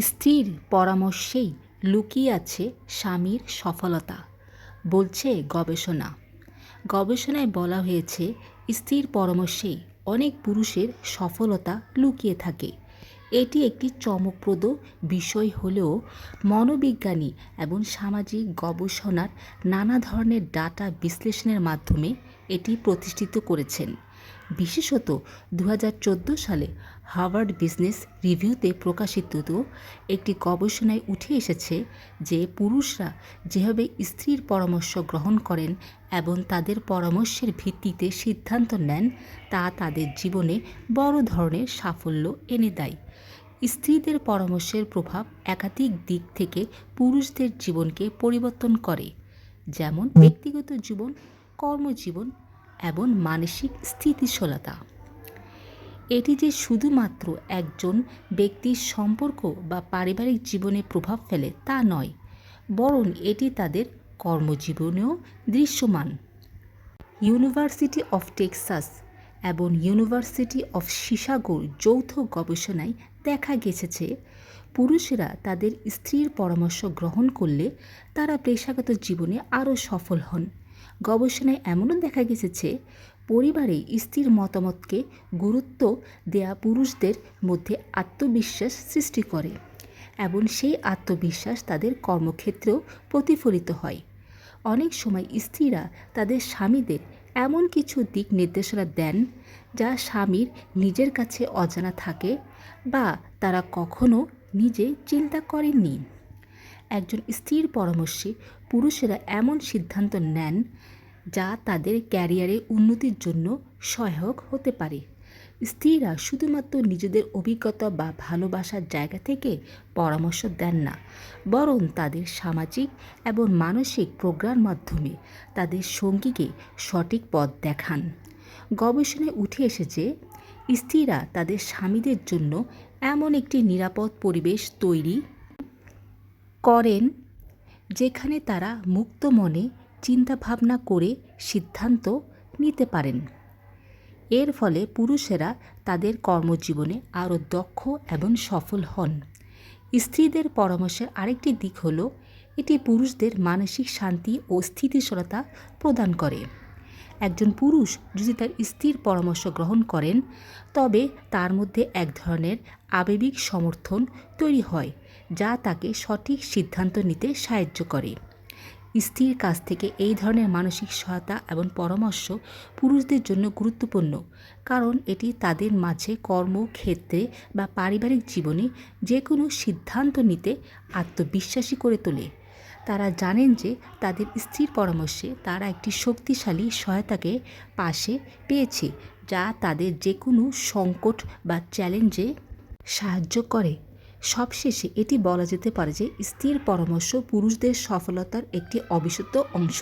স্ত্রীর পরামর্শেই লুকিয়ে আছে স্বামীর সফলতা, বলছে গবেষণা। গবেষণায় বলা হয়েছে স্ত্রীর পরামর্শেই অনেক পুরুষের সফলতা লুকিয়ে থাকে। এটি একটি চমকপ্রদ বিষয় হলেও মনোবিজ্ঞানী এবং সামাজিক গবেষণার নানা ধরনের ডাটা বিশ্লেষণের মাধ্যমে এটি প্রতিষ্ঠিত করেছেন। বিশেষত দু হাজার চোদ্দ সালে হার্ভার্ড বিজনেস রিভিউতে প্রকাশিত একটি গবেষণায় উঠে এসেছে যে পুরুষরা যেভাবে স্ত্রীর পরামর্শ গ্রহণ করেন এবং তাদের পরামর্শের ভিত্তিতে সিদ্ধান্ত নেন, তা তাদের জীবনে বড় ধরনের সাফল্য এনে দেয়। স্ত্রীদের পরামর্শের প্রভাব একাধিক দিক থেকে পুরুষদের জীবনকে পরিবর্তন করে, যেমন ব্যক্তিগত জীবন, কর্মজীবন এবং মানসিক স্থিতিশীলতা। এটি যে শুধুমাত্র একজন ব্যক্তির সম্পর্ক বা পারিবারিক জীবনে প্রভাব ফেলে তা নয়, বরং এটি তাদের কর্মজীবনেও দৃশ্যমান। ইউনিভার্সিটি অফ টেক্সাস এবং ইউনিভার্সিটি অফ শিকাগোর যৌথ গবেষণায় দেখা গেছে পুরুষেরা তাদের স্ত্রীর পরামর্শ গ্রহণ করলে তারা পেশাগত জীবনে আরও সফল হন। গবেষণায় এমনও দেখা গেছে পরিবারে স্ত্রীর মতামতকে গুরুত্ব দেয়া পুরুষদের মধ্যে আত্মবিশ্বাস সৃষ্টি করে এবং সেই আত্মবিশ্বাস তাদের কর্মক্ষেত্রেও প্রতিফলিত হয়। অনেক সময় স্ত্রীরা তাদের স্বামীদের এমন কিছু দিক নির্দেশনা দেন যা স্বামীর নিজের কাছে অজানা থাকে বা তারা কখনো নিজে চিন্তা করেননি। একজন স্ত্রীর পরামর্শে পুরুষেরা এমন সিদ্ধান্ত নেন যা তাদের ক্যারিয়ারে উন্নতির জন্য সহায়ক হতে পারে। স্ত্রীরা শুধুমাত্র নিজেদের অভিজ্ঞতা বা ভালোবাসার জায়গা থেকে পরামর্শ দেন না, বরং তাদের সামাজিক এবং মানসিক প্রজ্ঞার মাধ্যমে তাদের সঙ্গীকে সঠিক পথ দেখান। গবেষণায় উঠে এসেছে, স্ত্রীরা তাদের স্বামীদের জন্য এমন একটি নিরাপদ পরিবেশ তৈরি করেন যেখানে তারা মুক্ত মনে চিন্তাভাবনা করে সিদ্ধান্ত নিতে পারেন। এর ফলে পুরুষেরা তাদের কর্মজীবনে আরও দক্ষ এবং সফল হন। স্ত্রীদের পরামর্শের আরেকটি দিক হলো, এটি পুরুষদের মানসিক শান্তি ও স্থিতিশীলতা প্রদান করে। একজন পুরুষ যদি তার স্ত্রীর পরামর্শ গ্রহণ করেন, তবে তার মধ্যে এক ধরনের আবেগিক সমর্থন তৈরি হয়, যা তাকে সঠিক সিদ্ধান্ত নিতে সাহায্য করে। স্ত্রীর কাছ থেকে এই ধরনের মানসিক সহায়তা এবং পরামর্শ পুরুষদের জন্য গুরুত্বপূর্ণ, কারণ এটি তাদের মাঝে কর্মক্ষেত্রে বা পারিবারিক জীবনে যে কোনো সিদ্ধান্ত নিতে আত্মবিশ্বাসী করে তোলে। তারা জানেন যে তাদের স্ত্রীর পরামর্শে তারা একটি শক্তিশালী সহায়তাকে পাশে পেয়েছে, যা তাদের যে কোনো সংকট বা চ্যালেঞ্জে সাহায্য করে। সবশেষে এটি বলা যেতে পারে যে স্ত্রীর পরামর্শ পুরুষদের সফলতার একটি অবিশুদ্ধ অংশ।